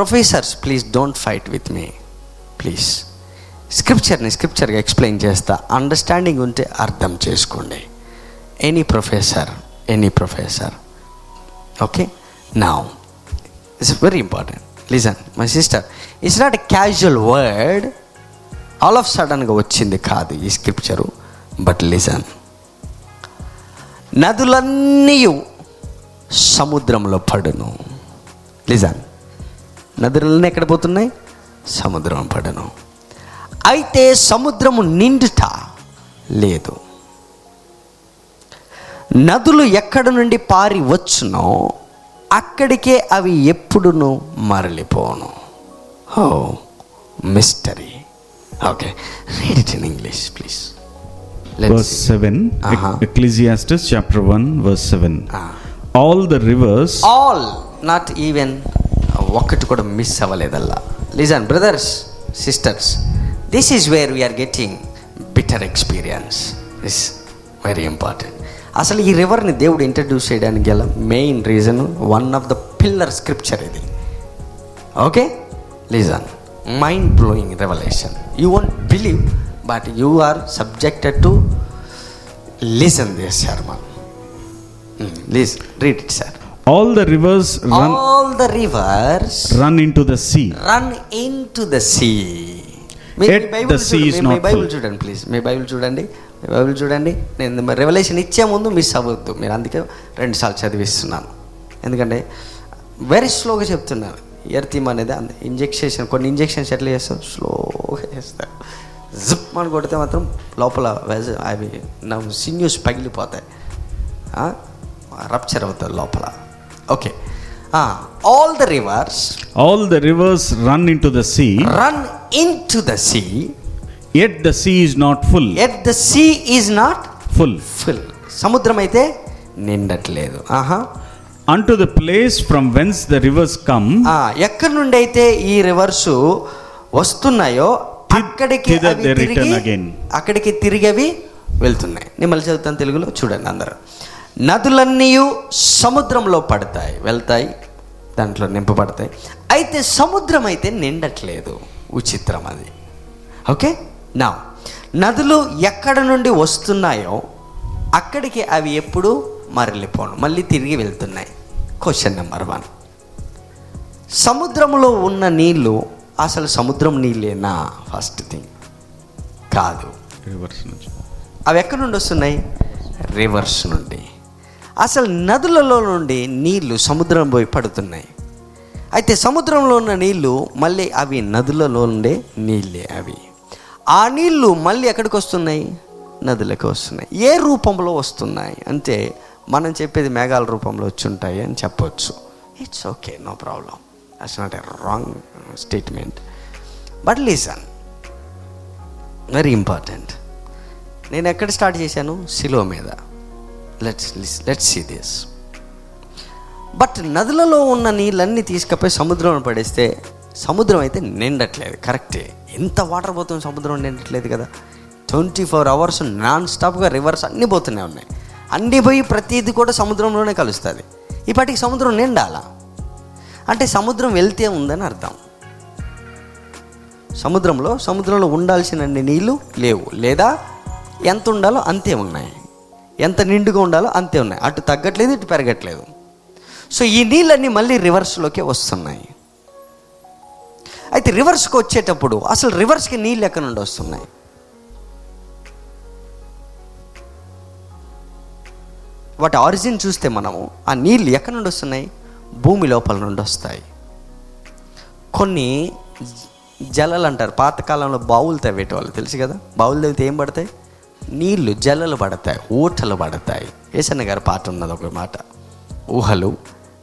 Professors please don't fight with me please స్క్రిప్చర్ని స్క్రిప్చర్గా explain చేస్తా. Understanding ఉంటే అర్థం చేసుకోండి. Any professor any professor okay నా it's very important listen my sister it's not a casual word all of సడన్గా వచ్చింది కాదు ఈ స్క్రిప్చరు బట్ లిజన్ నదులన్నీ సముద్రంలో పడును. లిజన్ నదులన్నీ ఎక్కడ పోతున్నాయి? సముద్రం పడును. అయితే సముద్రము నిండుట లేదు. నదులు ఎక్కడ నుండి పారి వచ్చునో అక్కడికే అవి ఎప్పుడును మరలిపోను. ఓ mystery. Okay read it in English please verse 7 Uh-huh. ecclesiastes chapter 1 verse 7 all the rivers all not even ఒక్కటి కూడా miss అవ్వలేదల్లా. Listen brothers sisters this is where we are getting bitter experience is very important అసలు ఈ రివర్ని దేవుడు introduce చేయడానికి గల main reason one of the pillar scripture ఇది. Okay listen mind blowing revolution you won't believe but you are subjected to listen this sermon please read it sir all the rivers run all the rivers run into the sea. Run into the sea sea is మీ not Bible. చూడండి please మీ Bible చూడండి మీ Bible చూడండి. నేను revolution ఇచ్చే ముందు miss అవ్వద్దు. మీరు అందుకే రెండు సార్లు చదివిస్తున్నాను. ఎందుకంటే వెరీ స్లోగా చెప్తున్నాను ఎర్తీమ్ అనేది ఇంజెక్షన్ కొన్ని ఇంజెక్షన్స్ ఎట్లా చేస్తారు. స్లోగా చేస్తారు. జిప్ అని కొడితే మాత్రం లోపల అవి నా సిన్యూస్ పగిలిపోతాయి. రప్చర్ అవుతుంది లోపల. Okay all the rivers all the rivers run into the sea. Run into the sea yet the sea is not full. Yet the sea is not full. Full సముద్రం అయితే నిండట్లేదు. ఆహా. Unto the place from whence the rivers come ఆ, ఎక్కడి నుండి అయితే ఈ reverse వస్తున్నాయో అక్కడికి. అక్కడికి తిరిగి అవి వెళ్తున్నాయి. నేను మళ్ళీ చదువుతాను తెలుగులో చూడండి అందరూ. నదులన్నీ సముద్రంలో పడతాయి వెళ్తాయి దాంట్లో నింపబడతాయి. అయితే సముద్రం అయితే నిండట్లేదు. విచిత్రం అది. ఓకే? నా నదులు ఎక్కడ నుండి వస్తున్నాయో అక్కడికి అవి ఎప్పుడు మరలిపోను. మళ్ళీ తిరిగి వెళ్తున్నాయి. క్వశ్చన్ నెంబర్ వన్ సముద్రంలో ఉన్న నీళ్ళు అసలు సముద్రం నీళ్ళేనా ఫస్ట్ థింగ్ కాదు. Rivers నుంచి. అవి ఎక్కడి నుండి వస్తున్నాయి? రివర్స్ నుండి. అసలు నదులలో నుండి నీళ్ళు సముద్రం పోయి పడుతున్నాయి. అయితే సముద్రంలో ఉన్న నీళ్ళు మళ్ళీ అవి నదులలో ఉండే నీళ్ళే అవి. ఆ నీళ్ళు మళ్ళీ ఎక్కడికి వస్తున్నాయి? నదులకు వస్తున్నాయి. ఏ రూపంలో వస్తున్నాయి? అంటే మనం చెప్పేది మేఘాల రూపంలో వచ్చి ఉంటాయి అని చెప్పొచ్చు. It's okay no problem it's not a wrong statement but listen very important నేను ఎక్కడ స్టార్ట్ చేశాను? సిలో మీద. Let's let's see this but నదులలో ఉన్న నీళ్ళన్నీ తీసుకపోయి సముద్రంలో పడేస్తే సముద్రం అయితే నిండట్లేదు. కరెక్టే ఎంత వాటర్ పోతుంది సముద్రం నిండట్లేదు కదా. ట్వంటీ ఫోర్ అవర్స్ నాన్ స్టాప్గా రివర్స్ అన్నీ పోతూనే ఉన్నాయి. అన్నీ పోయి ప్రతిదీ కూడా సముద్రంలోనే కలుస్తుంది. ఇప్పటికి సముద్రం నిండాలా? అంటే సముద్రం వెళ్తే ఉందని అర్థం. సముద్రంలో సముద్రంలో ఉండాల్సినన్ని నీళ్ళు లేవు. లేదా ఎంత ఉండాలో అంతే ఉన్నాయి. ఎంత నిండుగా ఉండాలో అంతే ఉన్నాయి. అటు తగ్గట్లేదు ఇటు పెరగట్లేదు. సో ఈ నీళ్ళన్నీ మళ్ళీ రివర్స్లోకి వస్తున్నాయి. అయితే రివర్స్కి వచ్చేటప్పుడు అసలు రివర్స్కి నీళ్ళు ఎక్కడి నుండి వస్తున్నాయి? వాటి ఆరిజిన్ చూస్తే మనము ఆ నీళ్ళు ఎక్కడి నుండి వస్తున్నాయి? భూమి లోపల నుండి వస్తాయి. కొన్ని జలలు అంటారు. పాతకాలంలో బావులు తవ్వేటవాళ్ళు తెలుసు కదా? బావులు తవ్వితే ఏం పడతాయి? నీళ్ళు జలలు పడతాయి ఊటలు పడతాయి. ఏసన్న గారి పాట ఉన్నది ఒక మాట. ఊహలు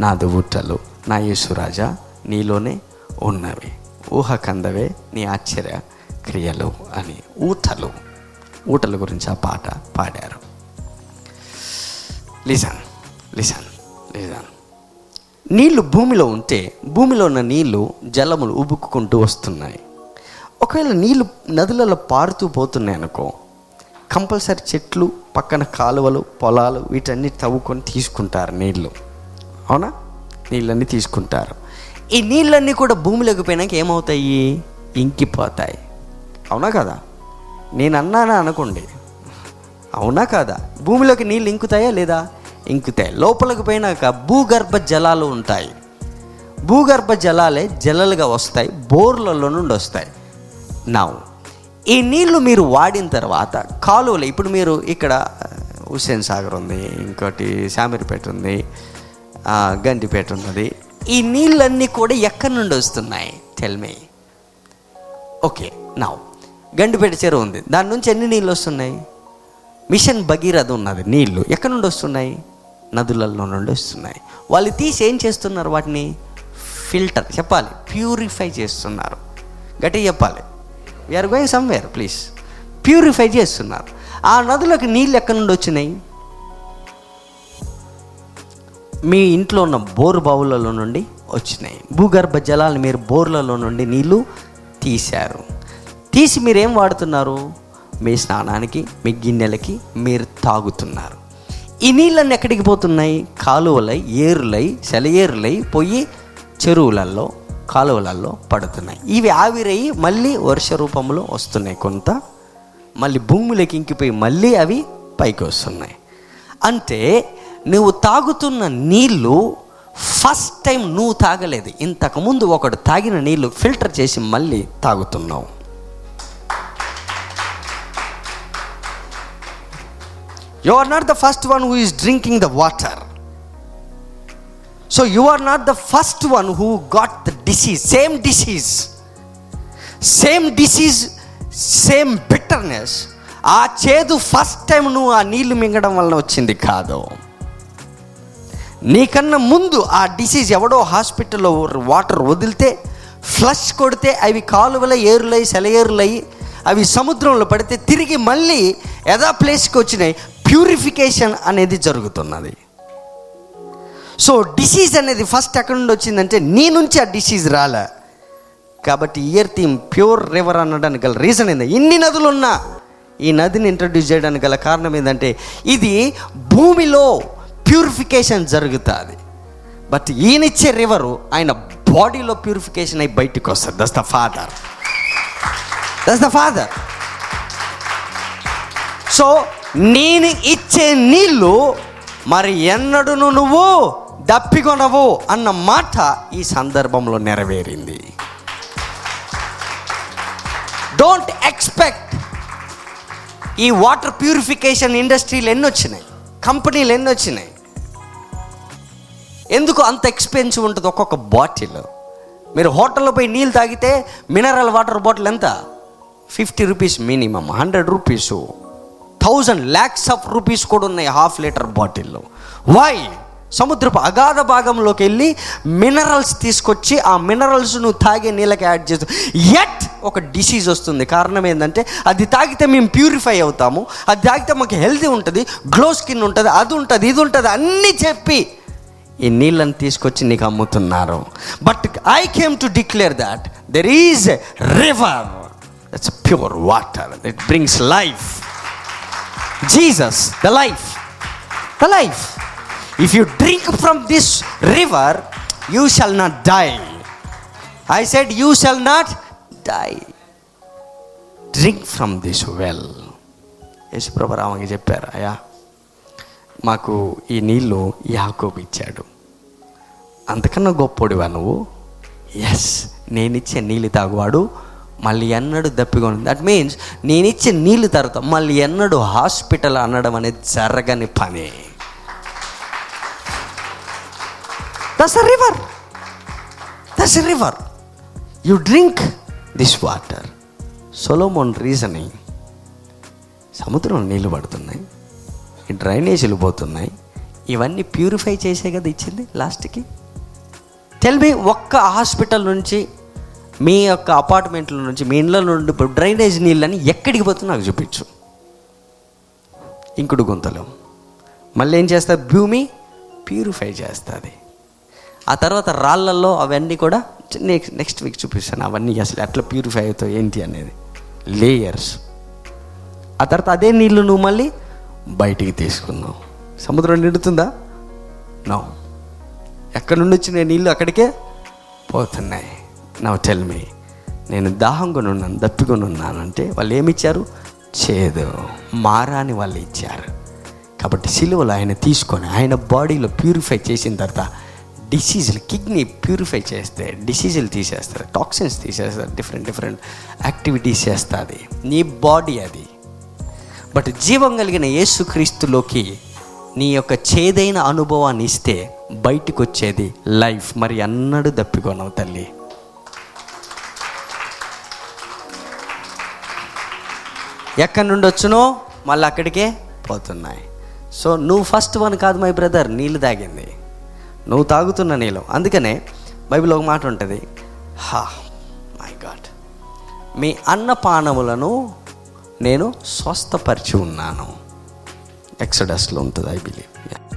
నాది ఊటలు నా యేసురాజా నీలోనే ఉన్నవి. ఊహ కందవే నీ ఆశ్చర్య క్రియలు అని ఊటలు ఊటల గురించి ఆ పాట పాడారు. లిజన్ లిజన్ లిజన్ నీళ్ళు భూమిలో ఉంటే భూమిలో ఉన్న నీళ్ళు జలములు ఉబుక్కుంటూ వస్తున్నాయి. ఒకవేళ నీళ్ళు నదులలో పారుతూ పోతున్నాయి అనుకో కంపల్సరీ చెట్లు పక్కన కాలువలు పొలాలు వీటన్ని తవ్వుకొని తీసుకుంటారు నీళ్ళు. అవునా? నీళ్ళన్నీ తీసుకుంటారు. ఈ నీళ్ళన్నీ కూడా భూమిలోకి పోయినాక ఏమవుతాయి? ఇంకిపోతాయి. అవునా కదా? నేను అన్నానా అనుకోండి. అవునా కాదా? భూమిలోకి నీళ్ళు ఇంకుతాయా లేదా? ఇంకుతాయి. లోపలికి పోయినాక భూగర్భ జలాలు ఉంటాయి. భూగర్భ జలాలే జలలుగా వస్తాయి. బోర్లలో నుండి వస్తాయి. నా ఈ నీళ్ళు మీరు వాడిన తర్వాత కాలువలు ఇప్పుడు మీరు ఇక్కడ హుస్సేన్ సాగర్ ఉంది ఇంకోటి శామీర్పేట ఉంది గంటిపేట ఉన్నది. ఈ నీళ్ళన్నీ కూడా ఎక్కడి నుండి వస్తున్నాయి? తెల్మే ఓకే నా గండిపేట చెరువు ఉంది. దాని నుంచి ఎన్ని నీళ్ళు వస్తున్నాయి? మిషన్ భగీరథ ఉన్నది నీళ్ళు ఎక్కడి నుండి వస్తున్నాయి? నదులలో నుండి వస్తున్నాయి. వాళ్ళు తీసి ఏం చేస్తున్నారు వాటిని? ఫిల్టర్ చెప్పాలి ప్యూరిఫై చేస్తున్నారు. గట్టి చెప్పాలి. We are going somewhere please purify చేస్తున్నారు. ఆ నదులకు నీళ్ళు ఎక్కడి నుండి వచ్చినాయి? మీ ఇంట్లో ఉన్న బోరు బావులలో నుండి వచ్చినాయి. భూగర్భ జలాలు మీరు బోర్లలో నుండి నీళ్ళు తీశారు. తీసి మీరేం వాడుతున్నారు? మీ స్నానానికి మీ గిన్నెలకి మీరు తాగుతున్నారు. ఈ నీళ్ళన్నీ ఎక్కడికి పోతున్నాయి? కాలువలై ఏరులై సెలయేరులై పోయి చెరువులలో కాలువలలో పడుతున్నాయి. ఇవి ఆవిరయ్యి మళ్ళీ వర్ష రూపంలో వస్తున్నాయి కొంత. మళ్ళీ భూమిలోకి ఇంకిపోయి మళ్ళీ అవి పైకి వస్తున్నాయి. అంటే నువ్వు తాగుతున్న నీళ్ళు ఫస్ట్ టైం నువ్వు తాగలేదు. ఇంతకుముందు ఒకడు తాగిన నీళ్ళు ఫిల్టర్ చేసి మళ్ళీ తాగుతున్నావు. You are not the first one who is drinking the water so you are not the first one who got the disease same disease same disease same bitterness ఆ చేదు ఫస్ట్ టైం నువ్వు ఆ నీళ్ళు మింగడం వలన వచ్చింది కాదు. నీకన్నా ముందు ఆ డిసీజ్ ఎవడో హాస్పిటల్లో వాటర్ వదిలితే ఫ్లష్ కొడితే అవి కాలువల ఏరులై సెలయేరులై అవి సముద్రంలో పడితే తిరిగి మళ్ళీ యథా ప్లేస్కి వచ్చినాయి. ప్యూరిఫికేషన్ అనేది జరుగుతున్నది. సో డిసీజ్ అనేది ఫస్ట్ ఎక్కడి నుండి వచ్చిందంటే నీ నుంచి ఆ డిసీజ్ రాలే. కాబట్టి ఇయర్ థీమ్ ప్యూర్ రివర్ అనడానికి గల రీజన్ ఏంది? ఇన్ని నదులు ఉన్నా ఈ నదిని ఇంట్రడ్యూస్ చేయడానికి గల కారణం ఏంటంటే ఇది భూమిలో ప్యూరిఫికేషన్ జరుగుతుంది. బట్ ఈయనిచ్చే రివరు ఆయన బాడీలో ప్యూరిఫికేషన్ అయి బయటికి వస్తుంది. Thus the father thus the father so నేను ఇచ్చే నీళ్ళు మరి ఎన్నడును నువ్వు? దప్పికొనవు అన్న మాట ఈ సందర్భంలో నెరవేరింది. డోంట్ ఎక్స్పెక్ట్ ఈ వాటర్ ప్యూరిఫికేషన్ ఇండస్ట్రీలు ఎన్ని వచ్చినాయి? కంపెనీలు ఎన్ని వచ్చినాయి? ఎందుకు అంత ఎక్స్పెన్సివ్ ఉంటుంది ఒక్కొక్క బాటిల్? మీరు హోటల్లో పోయి నీళ్ళు తాగితే మినరల్ వాటర్ బాటిల్ ఎంత? Fifty rupees minimum hundred rupees thousand lakhs of rupees కూడా ఉన్నాయి హాఫ్ లీటర్ బాటిల్లో. వై సముద్రపు అగాధ భాగంలోకి వెళ్ళి మినరల్స్ తీసుకొచ్చి ఆ మినరల్స్ నువ్వు తాగే నీళ్ళకి యాడ్ చేస్తావు ఎట్ ఒక డిసీజ్ వస్తుంది. కారణం ఏంటంటే అది తాగితే మేము ప్యూరిఫై అవుతాము అది తాగితే మాకు హెల్తీ ఉంటుంది గ్లో స్కిన్ ఉంటుంది అది ఉంటుంది ఇది ఉంటుంది అన్నీ చెప్పి ఈ నీళ్ళని తీసుకొచ్చి నీకు అమ్ముతున్నారు. But I came to declare that there is a river it's pure water it brings life Jesus the life the life if you drink from this river you shall not die I said you shall not die drink from this well యేసుప్రభరామకి చెప్పారు అయ్యా మాకు ఈ నీళ్ళు యాకోబు ఇచ్చాడు. అంతకన్నా గొప్పోడివా నువ్వు? Yes నేనిచ్చే నీళ్ళు తాగువాడు మళ్ళీ ఎన్నడూ దప్పికొని దట్ మీన్స్ నేనిచ్చే నీళ్ళు తర్వాత మళ్ళీ ఎన్నడూ హాస్పిటల్ అనడం అనేది జరగని పని. That's a river that's a river you drink this water Solomon reasoning సముద్రం నీళ్ళు పడుతున్నాయి. ఈ డ్రైనేజీలు పోతున్నాయి. ఇవన్నీ ప్యూరిఫై చేసే కదా ఇచ్చింది లాస్ట్కి టెల్ మీ ఒక్క హాస్పిటల్ నుంచి మీ యొక్క అపార్ట్మెంట్ల నుంచి మీ ఇండ్ల నుండి డ్రైనేజ్ నీళ్ళని ఎక్కడికి పోతుందో నాకు చూపించు. ఇంకుడు గుంతలు. మళ్ళీ ఏం చేస్తారు భూమి ప్యూరిఫై చేస్తుంది. ఆ తర్వాత రాళ్ళల్లో అవన్నీ కూడా నెక్స్ట్ నెక్స్ట్ వీక్ చూపిస్తాను. అవన్నీ అసలు ఎట్లా ప్యూరిఫై అవుతాయి ఏంటి అనేది. లేయర్స్ ఆ తర్వాత అదే నీళ్ళు నువ్వు మళ్ళీ బయటికి తీసుకున్నావు సముద్రం నిండుతుందా? నో ఎక్కడి నుండి వచ్చిన నీళ్ళు అక్కడికే? పోతున్నాయి. నవ్ టెల్ మీ నేను దాహంగా ఉన్నాను దప్పికొని ఉన్నాను అంటే వాళ్ళు ఏమిచ్చారు? చేదు. మారాని వాళ్ళు ఇచ్చారు. కాబట్టి సిలువలు ఆయన తీసుకొని ఆయన బాడీలో ప్యూరిఫై చేసిన తర్వాత డిసీజులు కిడ్నీ ప్యూరిఫై చేస్తే డిసీజులు తీసేస్తారు టాక్సిన్స్ తీసేస్తారు డిఫరెంట్ డిఫరెంట్ యాక్టివిటీస్ చేస్తుంది. నీ బాడీ అది. బట్ జీవం కలిగిన యేసుక్రీస్తులోకి నీ యొక్క చేదైన అనుభవాన్ని ఇస్తే బయటకు వచ్చేది లైఫ్. మరి అన్నడు దప్పికొనవు తల్లి. ఎక్కడి నుండి వచ్చునో మళ్ళీ అక్కడికే పోతున్నాయి. సో నువ్వు ఫస్ట్ వన్ కాదు మై బ్రదర్ నీళ్ళు తాగింది. నువ్వు తాగుతున్న నీళ్ళు. అందుకనే బైబిల్ ఒక మాట ఉంటుంది. హా మై గాడ్ మీ అన్నపానములను నేను స్వస్థపరిచి ఉన్నాను. ఎక్సడస్లో ఉంటుంది ఐ బిలీవ్